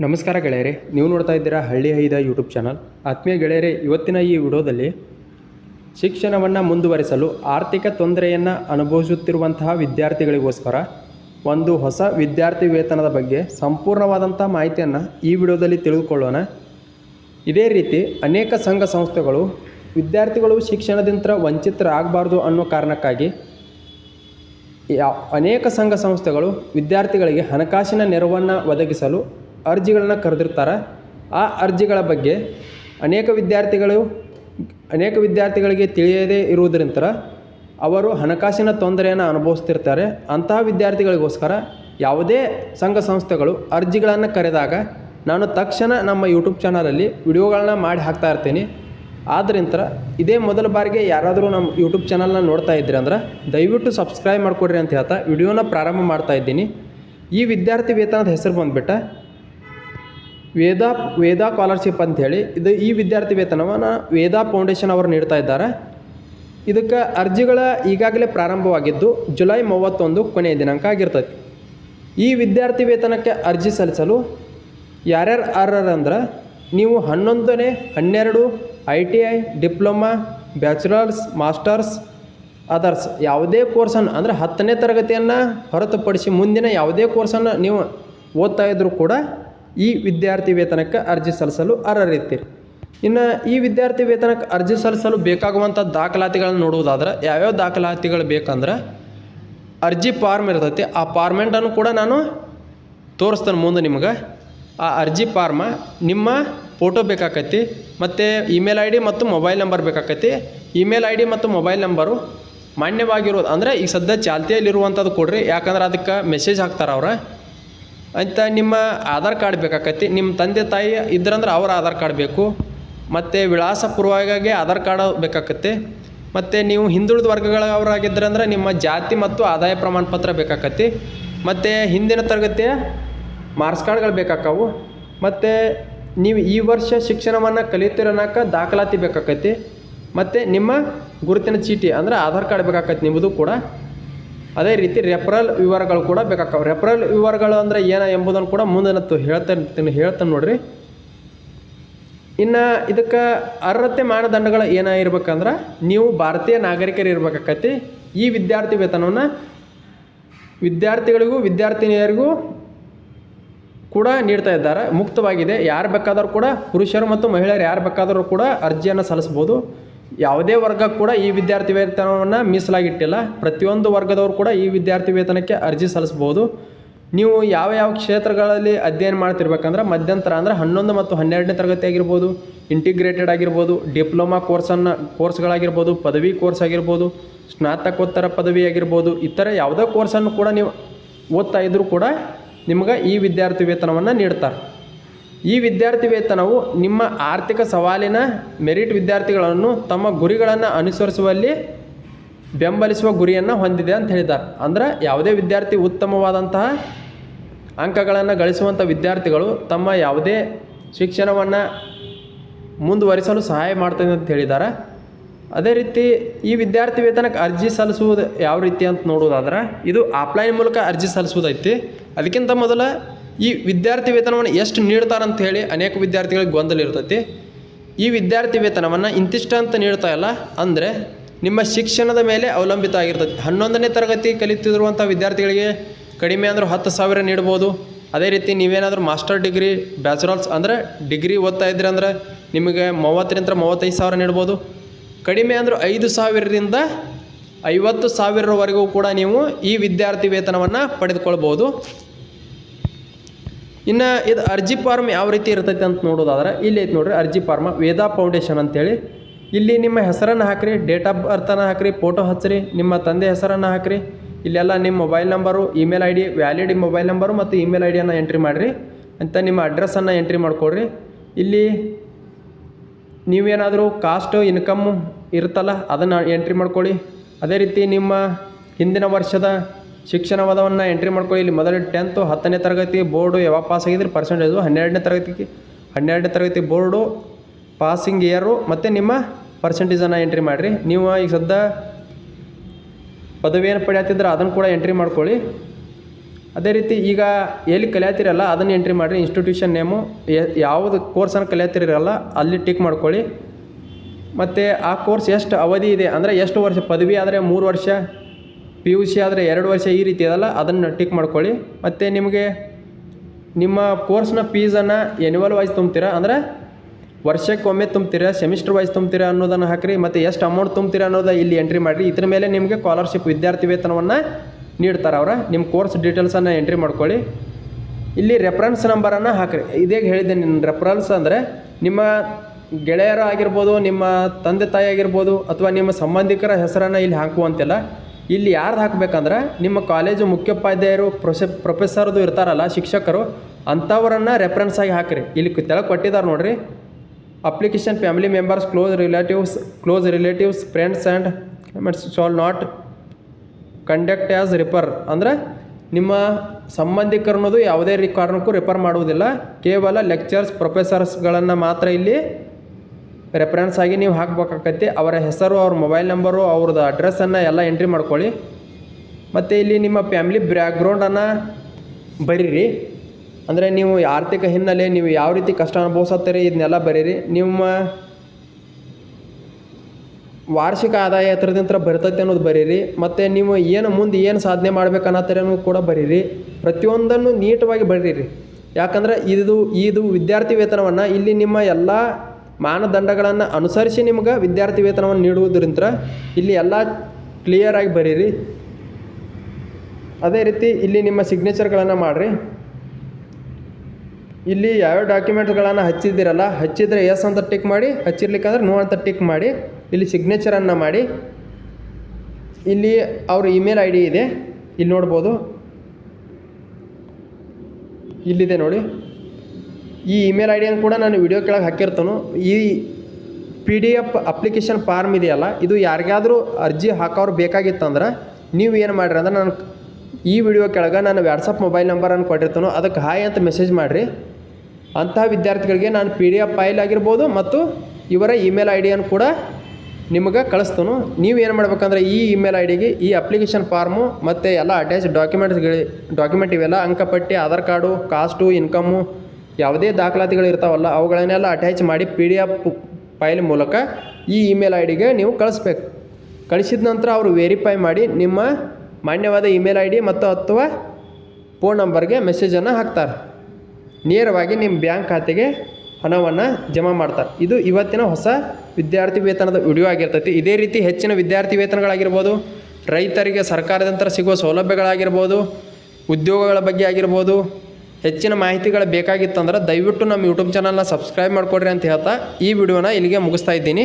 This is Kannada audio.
ನಮಸ್ಕಾರ ಗೆಳೆಯರೆ, ನೀವು ನೋಡ್ತಾ ಇದ್ದೀರಾ ಹಳ್ಳಿ ಐದ ಯೂಟ್ಯೂಬ್ ಚಾನಲ್ ಆತ್ಮೀಯ ಗೆಳೆಯರೆ, ಇವತ್ತಿನ ಈ ವಿಡಿಯೋದಲ್ಲಿ ಶಿಕ್ಷಣವನ್ನು ಮುಂದುವರಿಸಲು ಆರ್ಥಿಕ ತೊಂದರೆಯನ್ನು ಅನುಭವಿಸುತ್ತಿರುವಂತಹ ವಿದ್ಯಾರ್ಥಿಗಳಿಗೋಸ್ಕರ ಒಂದು ಹೊಸ ವಿದ್ಯಾರ್ಥಿ ವೇತನದ ಬಗ್ಗೆ ಸಂಪೂರ್ಣವಾದಂಥ ಮಾಹಿತಿಯನ್ನು ಈ ವಿಡಿಯೋದಲ್ಲಿ ತಿಳಿದುಕೊಳ್ಳೋಣ. ಇದೇ ರೀತಿ ಅನೇಕ ಸಂಘ ಸಂಸ್ಥೆಗಳು ವಿದ್ಯಾರ್ಥಿಗಳು ಶಿಕ್ಷಣದಿಂದ ವಂಚಿತರಾಗಬಾರ್ದು ಅನ್ನೋ ಕಾರಣಕ್ಕಾಗಿ ಯಾವ ಅನೇಕ ಸಂಘ ಸಂಸ್ಥೆಗಳು ವಿದ್ಯಾರ್ಥಿಗಳಿಗೆ ಹಣಕಾಸಿನ ನೆರವನ್ನು ಒದಗಿಸಲು ಅರ್ಜಿಗಳನ್ನು ಕರೆದಿರ್ತಾರೆ. ಆ ಅರ್ಜಿಗಳ ಬಗ್ಗೆ ಅನೇಕ ವಿದ್ಯಾರ್ಥಿಗಳು, ಅನೇಕ ವಿದ್ಯಾರ್ಥಿಗಳಿಗೆ ತಿಳಿಯದೇ ಇರುವುದರಿಂದ ಅವರು ಹಣಕಾಸಿನ ತೊಂದರೆಯನ್ನು ಅನುಭವಿಸ್ತಿರ್ತಾರೆ. ಅಂತಹ ವಿದ್ಯಾರ್ಥಿಗಳಿಗೋಸ್ಕರ ಯಾವುದೇ ಸಂಘ ಸಂಸ್ಥೆಗಳು ಅರ್ಜಿಗಳನ್ನು ಕರೆದಾಗ ನಾನು ತಕ್ಷಣ ನಮ್ಮ ಯೂಟ್ಯೂಬ್ ಚಾನಲಲ್ಲಿ ವಿಡಿಯೋಗಳನ್ನ ಮಾಡಿ ಹಾಕ್ತಾ ಇರ್ತೀನಿ. ಆದ್ದರಿಂದ ಇದೇ ಮೊದಲ ಬಾರಿಗೆ ಯಾರಾದರೂ ನಮ್ಮ ಯೂಟ್ಯೂಬ್ ಚಾನಲ್ನ ನೋಡ್ತಾ ಇದ್ದೀರಿ ಅಂದ್ರೆ ದಯವಿಟ್ಟು ಸಬ್ಸ್ಕ್ರೈಬ್ ಮಾಡಿಕೊಡ್ರಿ ಅಂತ ಹೇಳ್ತಾ ವಿಡಿಯೋನ ಪ್ರಾರಂಭ ಮಾಡ್ತಾ ಇದ್ದೀನಿ. ಈ ವಿದ್ಯಾರ್ಥಿ ವೇತನದ ಹೆಸರು ಬಂದುಬಿಟ್ಟ ವೇದಾ ವೇದಾ ಸ್ಕಾಲರ್ಶಿಪ್ ಅಂಥೇಳಿ, ಇದು ಈ ವಿದ್ಯಾರ್ಥಿ ವೇತನವನ್ನು ವೇದಾ ಫೌಂಡೇಶನ್ ಅವರು ನೀಡ್ತಾ ಇದ್ದಾರೆ. ಇದಕ್ಕೆ ಅರ್ಜಿಗಳ ಈಗಾಗಲೇ ಪ್ರಾರಂಭವಾಗಿದ್ದು, ಜುಲೈ ಮೂವತ್ತೊಂದು ಕೊನೆಯ ದಿನಾಂಕ ಆಗಿರ್ತೈತಿ. ಈ ವಿದ್ಯಾರ್ಥಿ ವೇತನಕ್ಕೆ ಅರ್ಜಿ ಸಲ್ಲಿಸಲು ಯಾರ್ಯಾರು ಅರ್ಹರಂದ್ರೆ, ನೀವು ಹನ್ನೊಂದನೇ, ಹನ್ನೆರಡು, I T I, diploma, bachelors, masters, others, ಯಾವುದೇ ಕೋರ್ಸನ್ನು, ಅಂದರೆ ಹತ್ತನೇ ತರಗತಿಯನ್ನು ಹೊರತುಪಡಿಸಿ ಮುಂದಿನ ಯಾವುದೇ ಕೋರ್ಸನ್ನು ನೀವು ಓದ್ತಾ ಇದ್ದರೂ ಕೂಡ ಈ ವಿದ್ಯಾರ್ಥಿ ವೇತನಕ್ಕೆ ಅರ್ಜಿ ಸಲ್ಲಿಸಲು ಅರ್ಹರಿರ್ತೀರಿ ಇನ್ನು ಈ ವಿದ್ಯಾರ್ಥಿ ವೇತನಕ್ಕೆ ಅರ್ಜಿ ಸಲ್ಲಿಸಲು ಬೇಕಾಗುವಂಥ ದಾಖಲಾತಿಗಳನ್ನು ನೋಡುವುದಾದ್ರೆ ಯಾವ್ಯಾವ ದಾಖಲಾತಿಗಳು ಬೇಕಂದ್ರೆ ಅರ್ಜಿ ಫಾರ್ಮ್ ಇರ್ತೈತಿ, ಆ ಫಾರ್ಮೆಂಟನ್ನು ಕೂಡ ನಾನು ತೋರಿಸ್ತೇನೆ ಮುಂದೆ ನಿಮ್ಗೆ. ಆ ಅರ್ಜಿ ಫಾರ್ಮ ನಿಮ್ಮ ಫೋಟೋ ಬೇಕಾಕೈತಿ, ಮತ್ತು ಇಮೇಲ್ ಐ ಡಿ ಮತ್ತು ಮೊಬೈಲ್ ನಂಬರ್ ಬೇಕಾಕೈತಿ. ಇಮೇಲ್ ಐ ಡಿ ಮತ್ತು ಮೊಬೈಲ್ ನಂಬರು ಮಾನ್ಯವಾಗಿರೋದು, ಅಂದರೆ ಈಗ ಸದ್ಯ ಚಾಲ್ತಿಯಲ್ಲಿರುವಂಥದ್ದು ಕೊಡ್ರಿ, ಯಾಕಂದ್ರೆ ಅದಕ್ಕೆ ಮೆಸೇಜ್ ಹಾಕ್ತಾರೆ ಅವ್ರು. ಅಂತ ನಿಮ್ಮ ಆಧಾರ್ ಕಾರ್ಡ್ ಬೇಕಾಕತಿ ನಿಮ್ಮ ತಂದೆ ತಾಯಿ ಇದ್ರಂದ್ರೆ ಅವ್ರ ಆಧಾರ್ ಕಾರ್ಡ್ ಬೇಕು. ಮತ್ತು ವಿಳಾಸ ಪೂರ್ವಾಗಿ ಆಧಾರ್ ಕಾರ್ಡ್ ಬೇಕಾಕತ್ತೆ. ಮತ್ತು ನೀವು ಹಿಂದುಳಿದ ವರ್ಗಗಳವರಾಗಿದ್ದರಂದ್ರೆ ನಿಮ್ಮ ಜಾತಿ ಮತ್ತು ಆದಾಯ ಪ್ರಮಾಣ ಪತ್ರ ಬೇಕಾಕತಿ ಮತ್ತು ಹಿಂದಿನ ತರಗತಿಯ ಮಾರ್ಕ್ಸ್ ಕಾರ್ಡ್ಗಳು ಬೇಕಾಕವು. ಮತ್ತು ನೀವು ಈ ವರ್ಷ ಶಿಕ್ಷಣವನ್ನು ಕಲಿತಿರೋನಾಕ ದಾಖಲಾತಿ ಬೇಕಾಕತಿ ಮತ್ತು ನಿಮ್ಮ ಗುರುತಿನ ಚೀಟಿ ಅಂದರೆ ಆಧಾರ್ ಕಾರ್ಡ್ ಬೇಕಾಕತಿ ನಿಮ್ಮದು ಕೂಡ. ಅದೇ ರೀತಿ ರೆಫರಲ್ ವಿವರಗಳು ಕೂಡ ಬೇಕಾಗ್ತವೆ. ರೆಫರಲ್ ವಿವರಗಳು ಅಂದರೆ ಏನ ಎಂಬುದನ್ನು ಕೂಡ ಮುಂದೆ ನಾನು ಹೇಳ್ತೇನೆ ಹೇಳ್ತೇನೆ ನೋಡ್ರಿ. ಇನ್ನು ಇದಕ್ಕೆ ಅರ್ಹತೆ ಮಾನದಂಡಗಳು ಏನಾಗಿರ್ಬೇಕಂದ್ರೆ ನೀವು ಭಾರತೀಯ ನಾಗರಿಕರು ಇರ್ಬೇಕಾಕತಿ ಈ ವಿದ್ಯಾರ್ಥಿ ವೇತನವನ್ನು ವಿದ್ಯಾರ್ಥಿಗಳಿಗೂ, ವಿದ್ಯಾರ್ಥಿನಿಯರಿಗೂ ಕೂಡ ನೀಡ್ತಾ ಇದ್ದಾರೆ. ಮುಕ್ತವಾಗಿದೆ. ಯಾರು ಬೇಕಾದರೂ ಕೂಡ ಪುರುಷರು ಮತ್ತು ಮಹಿಳೆಯರು ಯಾರು ಬೇಕಾದರೂ ಕೂಡ ಅರ್ಜಿಯನ್ನು ಸಲ್ಲಿಸ್ಬೋದು ಯಾವುದೇ ವರ್ಗ ಕೂಡ ಈ ವಿದ್ಯಾರ್ಥಿ ವೇತನವನ್ನು ಮೀಸಲಾಗಿಟ್ಟಿಲ್ಲ. ಪ್ರತಿಯೊಂದು ವರ್ಗದವರು ಕೂಡ ಈ ವಿದ್ಯಾರ್ಥಿ ವೇತನಕ್ಕೆ ಅರ್ಜಿ ಸಲ್ಲಿಸ್ಬೋದು ನೀವು ಯಾವ ಯಾವ ಕ್ಷೇತ್ರಗಳಲ್ಲಿ ಅಧ್ಯಯನ ಮಾಡ್ತಿರ್ಬೇಕಂದ್ರೆ ಮಧ್ಯಂತರ ಅಂದರೆ ಹನ್ನೊಂದು ಮತ್ತು ಹನ್ನೆರಡನೇ ತರಗತಿ ಆಗಿರ್ಬೋದು ಇಂಟಿಗ್ರೇಟೆಡ್ ಆಗಿರ್ಬೋದು ಡಿಪ್ಲೊಮಾ ಕೋರ್ಸನ್ನು ಕೋರ್ಸ್ಗಳಾಗಿರ್ಬೋದು ಪದವಿ ಕೋರ್ಸ್ ಆಗಿರ್ಬೋದು, ಸ್ನಾತಕೋತ್ತರ ಪದವಿ ಆಗಿರ್ಬೋದು, ಇತರ ಯಾವುದೇ ಕೋರ್ಸನ್ನು ಕೂಡ ನೀವು ಓದ್ತಾ ಇದ್ದರೂ ಕೂಡ ನಿಮ್ಗೆ ಈ ವಿದ್ಯಾರ್ಥಿ ವೇತನವನ್ನು ನೀಡ್ತಾರೆ. ಈ ವಿದ್ಯಾರ್ಥಿ ವೇತನವು ನಿಮ್ಮ ಆರ್ಥಿಕ ಸವಾಲಿನ ಮೆರಿಟ್ ವಿದ್ಯಾರ್ಥಿಗಳನ್ನು ತಮ್ಮ ಗುರಿಗಳನ್ನು ಅನುಸರಿಸುವಲ್ಲಿ ಬೆಂಬಲಿಸುವ ಗುರಿಯನ್ನು ಹೊಂದಿದೆ ಅಂತ ಹೇಳಿದ್ದಾರೆ. ಅಂದರೆ ಯಾವುದೇ ವಿದ್ಯಾರ್ಥಿ ಉತ್ತಮವಾದಂತಹ ಅಂಕಗಳನ್ನು ಗಳಿಸುವಂಥ ವಿದ್ಯಾರ್ಥಿಗಳು ತಮ್ಮ ಯಾವುದೇ ಶಿಕ್ಷಣವನ್ನು ಮುಂದುವರಿಸಲು ಸಹಾಯ ಮಾಡ್ತದೆ ಅಂತ ಹೇಳಿದ್ದಾರೆ. ಅದೇ ರೀತಿ ಈ ವಿದ್ಯಾರ್ಥಿ ವೇತನಕ್ಕೆ ಅರ್ಜಿ ಸಲ್ಲಿಸುವುದು ಯಾವ ರೀತಿ ಅಂತ ನೋಡುವುದಾದ್ರೆ, ಇದು ಆಫ್ಲೈನ್ ಮೂಲಕ ಅರ್ಜಿ ಸಲ್ಲಿಸೋದೈತಿ ಅದಕ್ಕಿಂತ ಮೊದಲ ಈ ವಿದ್ಯಾರ್ಥಿ ವೇತನವನ್ನು ಎಷ್ಟು ನೀಡ್ತಾರಂತ ಹೇಳಿ ಅನೇಕ ವಿದ್ಯಾರ್ಥಿಗಳಿಗೆ ಗೊಂದಲ ಇರ್ತೈತಿ. ಈ ವಿದ್ಯಾರ್ಥಿ ವೇತನವನ್ನು ಇಂತಿಷ್ಟ ಅಂತ ನೀಡ್ತಾ ಇಲ್ಲ, ಅಂದರೆ ನಿಮ್ಮ ಶಿಕ್ಷಣದ ಮೇಲೆ ಅವಲಂಬಿತ ಆಗಿರ್ತದೆ ಹನ್ನೊಂದನೇ ತರಗತಿ ಕಲಿತಿರುವಂಥ ವಿದ್ಯಾರ್ಥಿಗಳಿಗೆ ಕಡಿಮೆ ಅಂದ್ರೆ ಹತ್ತು ಸಾವಿರ ನೀಡ್ಬೋದು. ಅದೇ ರೀತಿ ನೀವೇನಾದರೂ ಮಾಸ್ಟರ್ ಡಿಗ್ರಿ ಬ್ಯಾಚುಲರ್ಸ್ ಅಂದರೆ ಡಿಗ್ರಿ ಓದ್ತಾ ಇದ್ರಿ ಅಂದ್ರೆ ನಿಮಗೆ ಮೂವತ್ತರಿಂದ ಮೂವತ್ತೈದು ಸಾವಿರ ನೀಡ್ಬೋದು. ಕಡಿಮೆ ಅಂದ್ರೆ ಐದು ಸಾವಿರದಿಂದ ಐವತ್ತು ಸಾವಿರವರೆಗೂ ಕೂಡ ನೀವು ಈ ವಿದ್ಯಾರ್ಥಿ ವೇತನವನ್ನು ಪಡೆದುಕೊಳ್ಬೋದು. ಇನ್ನು ಇದು ಅರ್ಜಿ ಫಾರ್ಮ್ ಯಾವ ರೀತಿ ಇರ್ತೈತೆ ಅಂತ ನೋಡೋದಾದ್ರೆ, ಇಲ್ಲಿ ಐತೆ ನೋಡ್ರಿ ಅರ್ಜಿ ಫಾರ್ಮ, ವೇದಾ ಫೌಂಡೇಶನ್ ಅಂತೇಳಿ. ಇಲ್ಲಿ ನಿಮ್ಮ ಹೆಸರನ್ನು ಹಾಕಿರಿ, ಡೇಟ್ ಆಫ್ ಬರ್ತನ ಹಾಕಿರಿ, ಫೋಟೋ ಹಚ್ಚಿರಿ, ನಿಮ್ಮ ತಂದೆ ಹೆಸರನ್ನು ಹಾಕಿರಿ. ಇಲ್ಲೆಲ್ಲ ನಿಮ್ಮ mobile number, email I D valid mobile number ಮತ್ತು ಇಮೇಲ್ ಐ ಡಿಯನ್ನು ಎಂಟ್ರಿ ಮಾಡಿರಿ. ಅಂತ ನಿಮ್ಮ ಅಡ್ರೆಸ್ಸನ್ನು ಎಂಟ್ರಿ ಮಾಡಿಕೊಡ್ರಿ. ಇಲ್ಲಿ ನೀವೇನಾದರೂ ಕಾಸ್ಟು ಇನ್ಕಮ್ಮು ಇರುತ್ತಲ್ಲ, ಅದನ್ನು ಎಂಟ್ರಿ ಮಾಡ್ಕೊಳ್ಳಿ. ಅದೇ ರೀತಿ ನಿಮ್ಮ ಹಿಂದಿನ ವರ್ಷದ ಶಿಕ್ಷಣವಾದವನ್ನು ಎಂಟ್ರಿ ಮಾಡ್ಕೊಳ್ಳಿ. ಇಲ್ಲಿ ಮೊದಲು ಟೆಂತು ಹತ್ತನೇ ತರಗತಿ ಬೋರ್ಡು ಯಾವಾಗ ಪಾಸ್ ಆಗಿದ್ರೆ? ಪರ್ಸೆಂಟೇಜು ಹನ್ನೆರಡನೇ ತರಗತಿಗೆ. ಹನ್ನೆರಡನೇ ತರಗತಿ ಬೋರ್ಡು ಪಾಸಿಂಗ್ ಇಯರು ಮತ್ತು ನಿಮ್ಮ ಪರ್ಸೆಂಟೇಜನ್ನು ಎಂಟ್ರಿ ಮಾಡಿರಿ. ನೀವು ಈಗ ಸದ್ಯ ಪದವಿಯನ್ನು ಪಡೆಯತ್ತಿದ್ರೆ ಅದನ್ನು ಕೂಡ ಎಂಟ್ರಿ ಮಾಡ್ಕೊಳ್ಳಿ. ಅದೇ ರೀತಿ ಈಗ ಎಲ್ಲಿ ಕಲಿಯತ್ತಿರಲ್ಲ ಅದನ್ನು ಎಂಟ್ರಿ ಮಾಡಿರಿ. ಇನ್ಸ್ಟಿಟ್ಯೂಷನ್ ನೇಮು ಯಾವುದು ಕೋರ್ಸನ್ನು ಕಲಿಯತ್ತಿರಲ್ಲ ಅಲ್ಲಿ ಟಿಕ್ ಮಾಡ್ಕೊಳ್ಳಿ. ಮತ್ತು ಆ ಕೋರ್ಸ್ ಎಷ್ಟು ಅವಧಿ ಇದೆ? ಅಂದರೆ ಎಷ್ಟು ವರ್ಷ ಪದವಿ ಆದರೆ ಮೂರು ವರ್ಷ? ಪಿ ಯು ಸಿ ಆದರೆ ಎರಡು ವರ್ಷ ಈ ರೀತಿ ಇದಲ್ಲ ಅದನ್ನು ಟಿಕ್ ಮಾಡ್ಕೊಳ್ಳಿ. ಮತ್ತು ನಿಮಗೆ ನಿಮ್ಮ ಕೋರ್ಸ್ನ ಫೀಸನ್ನು ಎನ್ಯುವಲ್ ವೈಸ್ ತುಂಬ್ತೀರಾ? ಅಂದರೆ ವರ್ಷಕ್ಕೆ ಒಮ್ಮೆ ತುಂಬ್ತೀರಾ ಸೆಮಿಸ್ಟರ್ ವೈಸ್ ತುಂಬ್ತೀರಾ ಅನ್ನೋದನ್ನು ಹಾಕಿರಿ, ಮತ್ತು ಎಷ್ಟು ಅಮೌಂಟ್ ತುಂಬ್ತೀರಾ ಅನ್ನೋದು ಇಲ್ಲಿ ಎಂಟ್ರಿ ಮಾಡಿರಿ. ಇದ್ರ ಮೇಲೆ ನಿಮಗೆ ಸ್ಕಾಲರ್ಶಿಪ್ ವಿದ್ಯಾರ್ಥಿ ವೇತನವನ್ನು ನೀಡ್ತಾರೆ ಅವರ. ನಿಮ್ಮ ಕೋರ್ಸ್ ಡೀಟೇಲ್ಸನ್ನು ಎಂಟ್ರಿ ಮಾಡ್ಕೊಳ್ಳಿ. ಇಲ್ಲಿ ರೆಫರೆನ್ಸ್ ನಂಬರನ್ನು ಹಾಕಿರಿ. ಇದೇ ಹೇಳಿದ್ದೆ ನಿನ್ನ ರೆಫರೆನ್ಸ್ ಅಂದರೆ ನಿಮ್ಮ ಗೆಳೆಯರು ಆಗಿರ್ಬೋದು, ನಿಮ್ಮ ತಂದೆ ತಾಯಿ ಆಗಿರ್ಬೋದು, ಅಥವಾ ನಿಮ್ಮ ಸಂಬಂಧಿಕರ ಹೆಸರನ್ನು ಇಲ್ಲಿ ಹಾಕುವಂತಿಲ್ಲ ಇಲ್ಲಿ ಯಾರ್ದು ಹಾಕ್ಬೇಕಂದ್ರೆ ನಿಮ್ಮ ಕಾಲೇಜು ಮುಖ್ಯೋಪಾಧ್ಯಾಯರು, ಪ್ರೊಸೆ, ಪ್ರೊಫೆಸರ್ದು ಇರ್ತಾರಲ್ಲ, ಶಿಕ್ಷಕರು, ಅಂಥವರನ್ನು ರೆಫರೆನ್ಸ್ ಆಗಿ ಹಾಕಿರಿ. ಇಲ್ಲಿ ತೆಳಗೆ ಕೊಟ್ಟಿದ್ದಾರೆ ನೋಡ್ರಿ. Application family members close relatives close relatives friends and shall not conduct as referee ಅಂದರೆ ನಿಮ್ಮ ಸಂಬಂಧಿಕರು ಅನ್ನೋದು ಯಾವುದೇ ರೀ ಕಾರಣಕ್ಕೂ ರಿಪರ್ ಮಾಡುವುದಿಲ್ಲ. ಕೇವಲ ಲೆಕ್ಚರ್ಸ್ ಪ್ರೊಫೆಸರ್ಸ್ಗಳನ್ನು ಮಾತ್ರ ಇಲ್ಲಿ ರೆಫರೆನ್ಸ್ ಆಗಿ ನೀವು ಹಾಕ್ಬೇಕಾಗತ್ತೆ. ಅವರ ಹೆಸರು, ಅವ್ರ ಮೊಬೈಲ್ ನಂಬರು ಅವ್ರದ್ದು ಅಡ್ರೆಸ್ಸನ್ನು ಎಲ್ಲ ಎಂಟ್ರಿ ಮಾಡ್ಕೊಳ್ಳಿ. ಮತ್ತು ಇಲ್ಲಿ ನಿಮ್ಮ ಫ್ಯಾಮಿಲಿ ಬ್ಯಾಕ್ಗ್ರೌಂಡನ್ನು ಬರೀರಿ. ಅಂದರೆ ನೀವು ಆರ್ಥಿಕ ಹಿನ್ನೆಲೆ, ನೀವು ಯಾವ ರೀತಿ ಕಷ್ಟ ಅನುಭವಿಸತ್ತೀರಿ, ಇದನ್ನೆಲ್ಲ ಬರೀರಿ. ನಿಮ್ಮ ವಾರ್ಷಿಕ ಆದಾಯ ಹತ್ತಿರದಿಂದ ಬರ್ತೈತೆ ಅನ್ನೋದು ಬರೀರಿ. ಮತ್ತು ನೀವು ಏನು ಮುಂದೆ ಏನು ಸಾಧನೆ ಮಾಡ್ಬೇಕನ್ನತ್ತೀರಿ ಕೂಡ ಬರೀರಿ. ಪ್ರತಿಯೊಂದನ್ನು ನೀಟವಾಗಿ ಬರೀರಿ. ಯಾಕಂದ್ರೆ ಇದು ಇದು ವಿದ್ಯಾರ್ಥಿ ವೇತನವನ್ನು ಇಲ್ಲಿ ನಿಮ್ಮ ಎಲ್ಲ ಮಾನದಂಡಗಳನ್ನು ಅನುಸರಿಸಿ ನಿಮ್ಗೆ ವಿದ್ಯಾರ್ಥಿ ವೇತನವನ್ನು ನೀಡುವುದರಿಂದ ಇಲ್ಲಿ ಎಲ್ಲ ಕ್ಲಿಯರಾಗಿ ಬರೀರಿ. ಅದೇ ರೀತಿ ಇಲ್ಲಿ ನಿಮ್ಮ ಸಿಗ್ನೇಚರ್ಗಳನ್ನು ಮಾಡಿರಿ. ಇಲ್ಲಿ ಯಾವ್ಯಾವ ಡಾಕ್ಯುಮೆಂಟ್ಗಳನ್ನು ಹಚ್ಚಿದ್ದೀರಲ್ಲ, ಹಚ್ಚಿದ್ರೆ ಎಸ್ ಅಂತ ಟಿಕ್ ಮಾಡಿ, ಹಚ್ಚಿರ್ಲಿಕ್ಕಂದ್ರೆ ನೋ ಅಂತ ಟಿಕ್ ಮಾಡಿ, ಇಲ್ಲಿ ಸಿಗ್ನೇಚರನ್ನು ಮಾಡಿ. ಇಲ್ಲಿ ಅವ್ರ ಇಮೇಲ್ ಐ ಡಿ ಇದೆ, ಇಲ್ಲಿ ನೋಡ್ಬೋದು. ಇಲ್ಲಿದೆ ನೋಡಿ. ಈ ಇಮೇಲ್ ಐ ಡಿಯನ್ನು ಕೂಡ ನಾನು ವಿಡಿಯೋ ಕೆಳಗೆ ಹಾಕಿರ್ತಾನು. ಈ P D F application form ಇದೆಯಲ್ಲ, ಇದು ಯಾರಿಗಾದರೂ ಅರ್ಜಿ ಹಾಕೋರು ಬೇಕಾಗಿತ್ತಂದ್ರೆ ನೀವು ಏನು ಮಾಡಿರಿ ಅಂದ್ರೆ ನಾನು ಈ ವಿಡಿಯೋ ಕೆಳಗೆ ನಾನು ವ್ಯಾಟ್ಸಪ್ ಮೊಬೈಲ್ ನಂಬರನ್ನು ಕೊಟ್ಟಿರ್ತಾನೋ. ಅದಕ್ಕೆ ಹಾಯ್ ಅಂತ ಮೆಸೇಜ್ ಮಾಡಿರಿ. ಅಂತಹ ವಿದ್ಯಾರ್ಥಿಗಳಿಗೆ ನಾನು ಪಿ ಡಿ ಎಫ್ ಫೈಲ್ ಆಗಿರ್ಬೋದು ಮತ್ತು ಇವರ ಇಮೇಲ್ ಐ ಡಿಯನ್ನು ಕೂಡ ನಿಮಗೆ ಕಳಿಸ್ತಾನು. ನೀವು ಏನು ಮಾಡ್ಬೇಕಂದ್ರೆ ಈ ಇಮೇಲ್ ಐ ಡಿಗೆ ಈ ಅಪ್ಲಿಕೇಶನ್ ಫಾರ್ಮು ಮತ್ತು ಎಲ್ಲ ಅಟ್ಯಾಚ್ ಡಾಕ್ಯುಮೆಂಟ್ಸ್ಗಳು ಡಾಕ್ಯುಮೆಂಟ್ ಇವೆಲ್ಲ ಅಂಕಪಟ್ಟಿ, ಆಧಾರ್ ಕಾರ್ಡು ಕಾಸ್ಟು ಇನ್ಕಮ್ಮು ಯಾವುದೇ ದಾಖಲಾತಿಗಳು ಇರ್ತಾವಲ್ಲ, ಅವುಗಳನ್ನೆಲ್ಲ ಅಟ್ಯಾಚ್ ಮಾಡಿ ಪಿ ಡಿ ಎಫ್ ಫೈಲ್ ಮೂಲಕ ಈ ಇಮೇಲ್ ಐ ಡಿಗೆ ನೀವು ಕಳಿಸ್ಬೇಕು. ಕಳಿಸಿದ ನಂತರ ಅವರು ವೆರಿಫೈ ಮಾಡಿ ನಿಮ್ಮ ಮಾನ್ಯವಾದ ಇಮೇಲ್ ಐ ಡಿ ಮತ್ತು ಅಥವಾ ಫೋನ್ ನಂಬರ್ಗೆ ಮೆಸೇಜನ್ನು ಹಾಕ್ತಾರೆ. ನೇರವಾಗಿ ನಿಮ್ಮ ಬ್ಯಾಂಕ್ ಖಾತೆಗೆ ಹಣವನ್ನು ಜಮಾ ಮಾಡ್ತಾರೆ. ಇದು ಇವತ್ತಿನ ಹೊಸ ವಿದ್ಯಾರ್ಥಿ ವೇತನದ ವಿಡಿಯೋ ಆಗಿರ್ತೈತಿ. ಇದೇ ರೀತಿ ಹೆಚ್ಚಿನ ವಿದ್ಯಾರ್ಥಿ ವೇತನಗಳಾಗಿರ್ಬೋದು, ರೈತರಿಗೆ ಸರ್ಕಾರದಂತರ ಸಿಗುವ ಸೌಲಭ್ಯಗಳಾಗಿರ್ಬೋದು, ಉದ್ಯೋಗಗಳ ಬಗ್ಗೆ ಆಗಿರ್ಬೋದು ಹೆಚ್ಚಿನ ಮಾಹಿತಿಗಳು ಬೇಕಾಗಿತ್ತಂದ್ರೆ ದಯವಿಟ್ಟು ನಮ್ಮ ಯೂಟ್ಯೂಬ್ ಚಾನಲ್ನ ಸಬ್ಸ್ಕ್ರೈಬ್ ಮಾಡಿಕೊಡ್ರಿ ಅಂತ ಹೇಳ್ತಾ ಈ ವಿಡಿಯೋನ ಇಲ್ಲಿಗೆ ಮುಗಿಸ್ತಾ ಇದ್ದೀನಿ.